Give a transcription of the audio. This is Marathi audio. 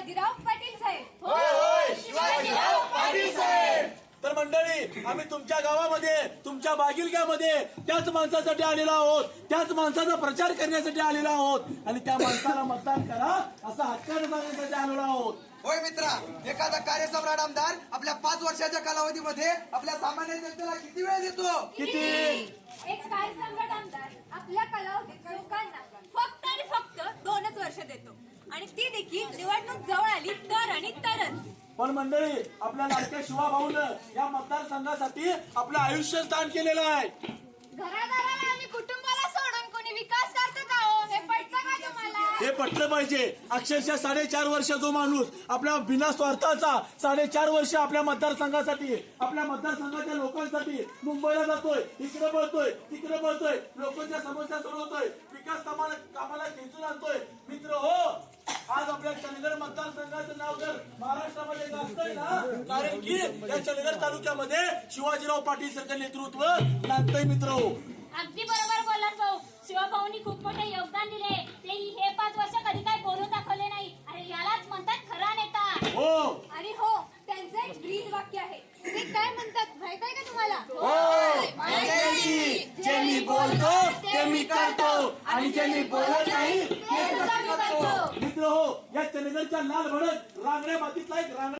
शिवाजीराव पाटील साहेब. होय होय शिवाजीराव पाटील साहेब. तर मंडळी आम्ही तुमच्या गावामध्ये तुमच्या बागिलग्यामध्ये त्याच माणसासाठी आलेलो आहोत. त्याच माणसाचा प्रचार करण्यासाठी आलेलो आहोत. आणि त्या माणसाला मतदान करा असं हक्काने सांगण्यासाठी आलेलो आहोत. होय मित्रा एखादा कार्यसम्राट आमदार आपल्या पाच वर्षाच्या कालावधीमध्ये आपल्या सामान्य जनतेला किती वेळ देतो? किती एक काय सम्राट आमदार आपल्या कालावधीत लोकांना फक्त आणि फक्त दोनच वर्ष देतो आणि ती देखील निवडणूक जवळ आली तर आणि तरच. पण मंडळी आपल्या लाडक्या शिवा भाऊनं या मतदारसंघासाठी आपलं आयुष्य दान केलेलं आहे. घरादाराला आणि कुटुंबाला सोडून कोणी विकास करतं का हो? हे पटतं का तुम्हाला? हे पटलं पाहिजे. अक्षरशः साडेचार वर्ष जो माणूस आपल्या बिना स्वार्थाचा साडेचार वर्ष आपल्या मतदारसंघासाठी आपल्या मतदारसंघाच्या लोकांसाठी मुंबईला जातोय इकडे पळतोय तिकडे पळतोय लोकांच्या समस्या सोडवतोय विकास कामाला कामाला खेचून आणतोय. मित्र कारण की या चंदगड तालुक्यामध्ये शिवाजीराव पाटील सरकार नेतृत्व नांदतंय मित्र हो. अगदी बरोबर बोललास भाऊ. शिवभाऊनी खूप मोठे योगदान दिले ते हे पाच वर्ष कधी काय करून दाखवले नाही. अरे यालाच म्हणतात खरा नेता. हो. आणि हो त्यांचं एक ब्रीद वाक्य आहे. ते काय म्हणतात माहीत आहे का तुम्हाला? जे मी बोलतो ते मी करतो. आणि जे मी बोलत नाही. मित्र हो या चंदगडच्या लाल भडक रांगड्या मातीतला एक रांगडा